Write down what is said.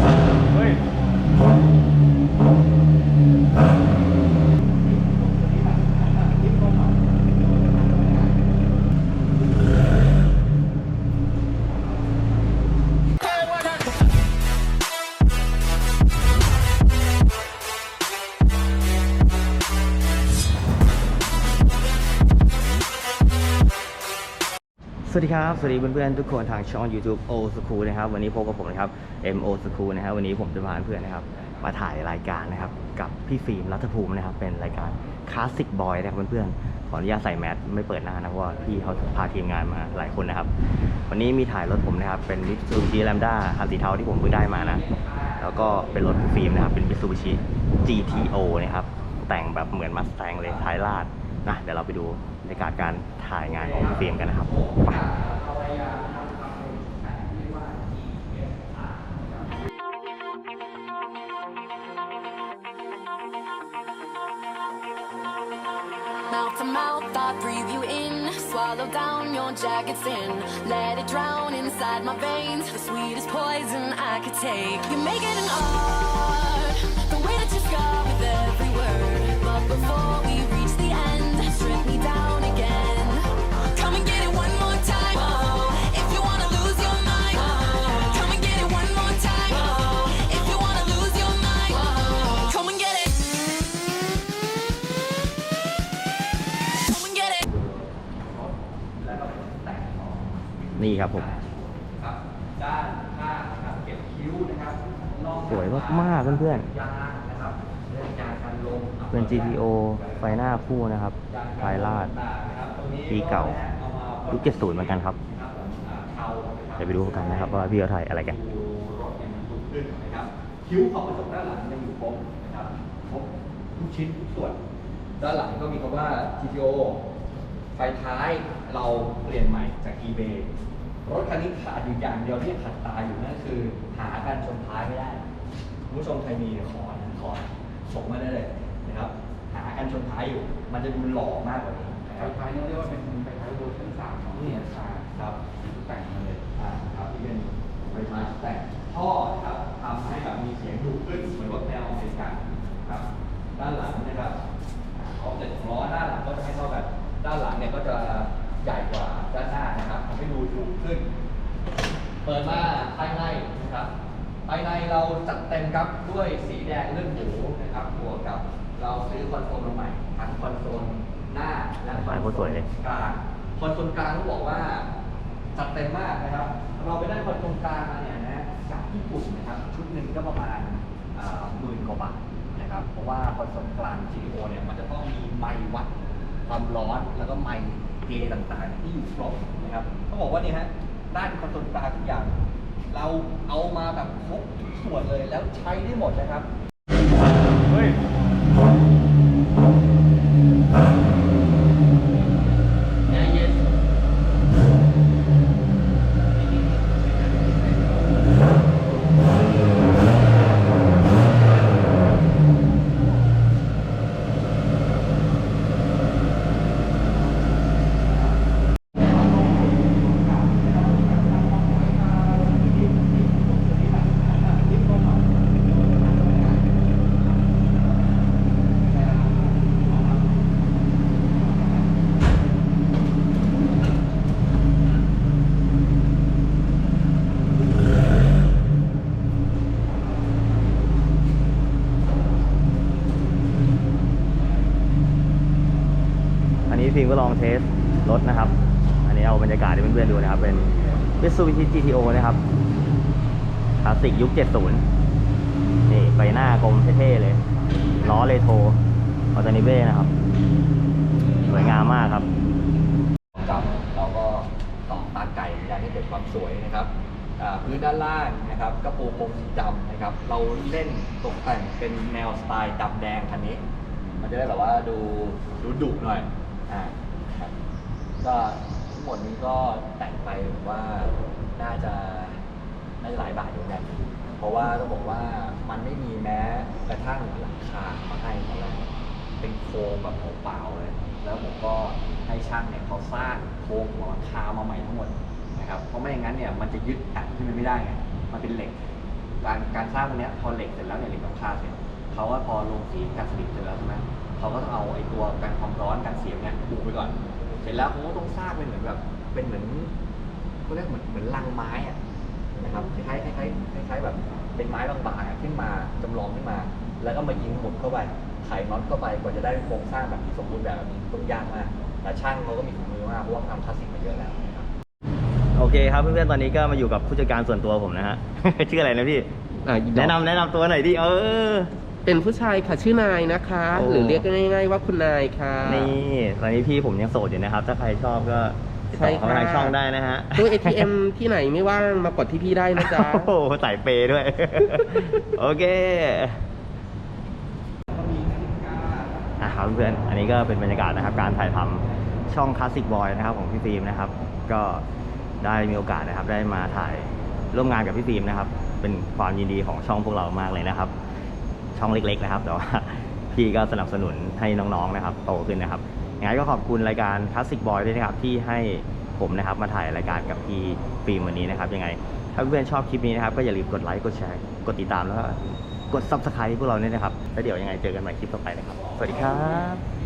เวัสดีครับสวัสดีเพื่อนๆทุกคนทางช่อง YouTube O School นะครับวันนี้พบกับผมนะครับ M O School นะครับวันนี้ผมจะพาเพื่อนนะครับมาถ่ายรายการนะครับกับพี่ฟิล์มรัฐภูมินะครับเป็นรายการคลาสสิกบอยนะครับเพื่อนๆขออนุญาตใส่แมสไม่เปิดหน้านะเพราะว่าพี่เขาพาทีมงานมาหลายคนนะครับ วันนี้มีถ่ายรถผมนะครับเป็น Mitsubishi Lambda คันสีเทาที่ผมเพิ่งได้มานะแล้วก็เป็นรถฟิล์มนะครับเป็น Mitsubishi GTO นะครับแต่งแบบเหมือนมัสแตงเลยท้ายลาด นะเดี๋ยวเราไปดูบรรยากาศการถ่ายงานของพี่ฟิล์มกันนะครับไป นี่ครับผมครับด้านข้างนะครับเก็บคิ้วนะครับลองสวยมากๆเพื่อนยางนะครับเรื่องยางกันลมๆเป็น GTO ไฟหน้าคู่นะครับไฟลาดนะครับตรงนี้ปีเก่าเอามายุค70เหมือนกันครับครับผมอ่าเทานะครับเดี๋ยวไปดูกันนะครับว่าพี่เขาถ่ายอะไรกันดูรถเนี่ยมันสูงขึ้นนะครับคิ้วของกระจกด้านหลังยังอยู่ครบนะครับครบทุกชิ้นทุกส่วน ด้านหลังก็มีคำว่า GTO ไฟท้าย เราเปลี่ยนใหม่จาก eBay รถคันนี้ขาดอยู่อย่างเดียวที่ขัดตาอยู่นั่นคือ หาการชนท้ายไม่ได้คุณผู้ชมใครมีเนี่ยขอนะขอส่งมาได้เลยนะครับหาการชนท้ายอยู่ มันจะดูหล่อมากกว่านี้นะคไฟรับ ท้ายนี่เรียกว่าเป็นไฟท้ายเวอร์ชันสามของเนี่ยชาครับ แต่งมาเลย อ่าครับที่เป็นไฟท้ายแต่ท่อนะครับทำให้แบบมีเสียงดุขึ้นเหมือนรถแนวอเมริกันครับ ด้านหลังนะครับออฟเซ็ตของล้อด้านหลังก็จะไม่เท่ากันด้านหลังเนี่ยก็จะ ใหญ่กว่าด้านหน้านะครับทำให้ดูดุขึ้น เปิดมาภายในนะครับภายในเราจัดเต็มครับด้วยสีแดงเลื่อนหมูนะครับบวกกับเราซื้อคอนโซลมาใหม่ทั้งคอนโซลหน้าและคอนถ่ายโซโคตรสวยเลยกลางคอนโซลกลางต้องบอกว่าจัดเต็มมากนะครับ เราไปได้คอนโซลกลางมาเนี่ยนะจากญี่ปุ่นนะครับชุดหนึ่งก็ประมาณหมื่นกว่าบาทนะครับเพราะว่าคอนโซลกลาง GTO เนี่ยมันจะต้องมีไมค์วัดความร้อนแล้วก็ไมค์ เกต่างๆ ที่อยู่ครบนะครับต้องบอกว่านี่ฮะด้านคอนโซลกลางทุกอย่าง เราเอามาแบบครบทุกส่วนเลยแล้วใช้ได้หมดนะครับ เฮ้ย อันนี้ฟิล์มก็ลองเทสรถนะครับ อันนี้เอาบรรยากาศให้เพื่อนๆดูนะครับ เป็น Mitsubishi GTO นะครับคลาสสิกยุค 70 นี่ไฟหน้ากลมเท่ๆเลย ล้อเลโทออตานิเบ้นะครับ สวยงามมากครับจับเราก็ต่อตาไก่อยากให้เกิดความสวยนะครับพื้นด้านล่างนะครับก็ปูพรมสีดำนะครับ เราเล่นตกแต่งเป็นแนวสไตล์ดำแดงคันนี้ มันจะได้แบบว่าดูดูดุหน่อย อ่าครับก็ทั้งหมดนี้ก็แต่งไปผมว่าน่าจะน่าจะหลายบาทอยู่เหมือนกันเพราะว่าต้องบอกว่ามันไม่มีแม้กระทั่งหลังคามาให้ตอนแรกเป็นโครงแบบเปล่าๆเลย แล้วผมก็ให้ช่างเนี่ยเขาสร้างโครงหัวหลังคามาใหม่ทั้งหมดนะครับเพราะไม่อย่างนั้นเนี่ยมันจะยึดอัดขึ้นไปไม่ได้ไงมันเป็นเหล็ก การการสร้างตรงนี้ยพอเหล็กเสร็จแล้วเนี่ยเหล็กต้องคาเสร็จ เขาว่าพอลงสีการสนิมเสร็จแล้วใช่ไหมเขาก็ต้องเอาไอ้ตัวกันความร้อนกันเสียงเนี่ยปูไปก่อน เสร็จแล้วเขาก็ต้องสร้างเป็นเหมือนแบบเป็นเหมือนเขาเรียกเหมือนเหมือนลังไม้อะนะครับคล้ายๆคล้ายๆคล้ายๆแบบเป็นไม้บางๆอะขึ้นมาจำลองขึ้นมา แล้วก็มายิงหมุดเข้าไปไขน็อตเข้าไปกว่าจะได้โครงสร้างแบบที่สมบูรณ์แบบแบบนี้ต้องยากมากแต่ช่างเขาก็มีฝีมือมากเพราะว่าทำคลาสสิกมาเยอะแล้วนะครับโอเคครับเพื่อนๆตอนนี้ก็มาอยู่กับผู้จัดการส่วนตัวผมนะฮะชื่ออะไรนะพี่อะอีดอกแนะนำแนะนำตัวหน่อยดิเออ เป็นผู้ชายค่ะชื่อนายนะคะ โอ้ หรือเรียกง่ายๆว่าคุณนายค่ะ นี่ตอนนี้พี่ผมยังโสดอยู่นะครับ ถ้าใครชอบก็ติดต่อเข้ามาใช่ทางค่ะ ช่องได้นะฮะตู้ ATM ที่ไหนไม่ว่างมากดที่พี่ได้นะจ๊ะ โอ้โหใส่เปย์ด้วย โอเคอะครับเพื่อนๆอันนี้ก็เป็นบรรยากาศนะครับ การถ่ายทำช่องคลาสสิกบอยนะครับของพี่ฟิล์มนะครับ ก็ได้มีโอกาสนะครับ ได้มาถ่ายร่วมงานกับพี่ฟิล์มนะครับ เป็นความยินดีของช่องพวกเรามากเลยนะครับ ช่องเล็ก ๆ นะครับแต่ว่าพี่ก็สนับสนุนให้น้องๆนะครับ โตขึ้นนะครับยังไงก็ขอบคุณรายการคลาสสิกบอยด้วยนะครับที่ให้ผมนะครับมาถ่ายรายการกับพี่ฟิล์มวันนี้นะครับยังไงถ้าเพื่อนๆชอบคลิปนี้นะครับก็อย่าลืมกดไลค์กดแชร์กดติดตามแล้วก็กดซับสไครต์พวกเราเนี่ยนะครับแล้วเดี๋ยวยังไงเจอกันใหม่คลิปต่อไปนะครับ สวัสดีครับ